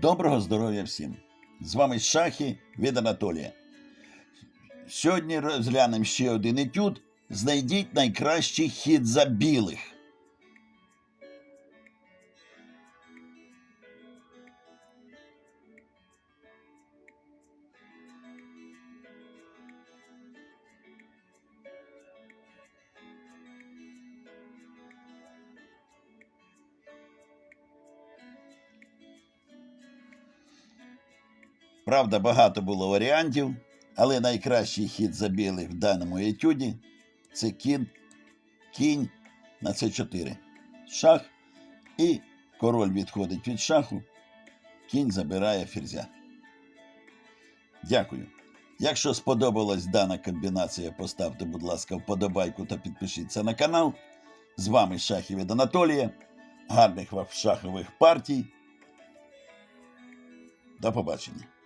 Доброго здоров'я всім! З вами Шахи від Анатолія. Сьогодні розглянемо ще один етюд. Знайдіть найкращий хід за білих. Правда, багато було варіантів, але найкращий хід за білих в даному етюді це кін, кінь на С4. Шах і король відходить від шаху, кінь забирає ферзя. Дякую. Якщо сподобалась дана комбінація, поставте, будь ласка, вподобайку та підпишіться на канал. З вами Шахи від Анатолія. Гарних вам шахових партій. До побачення.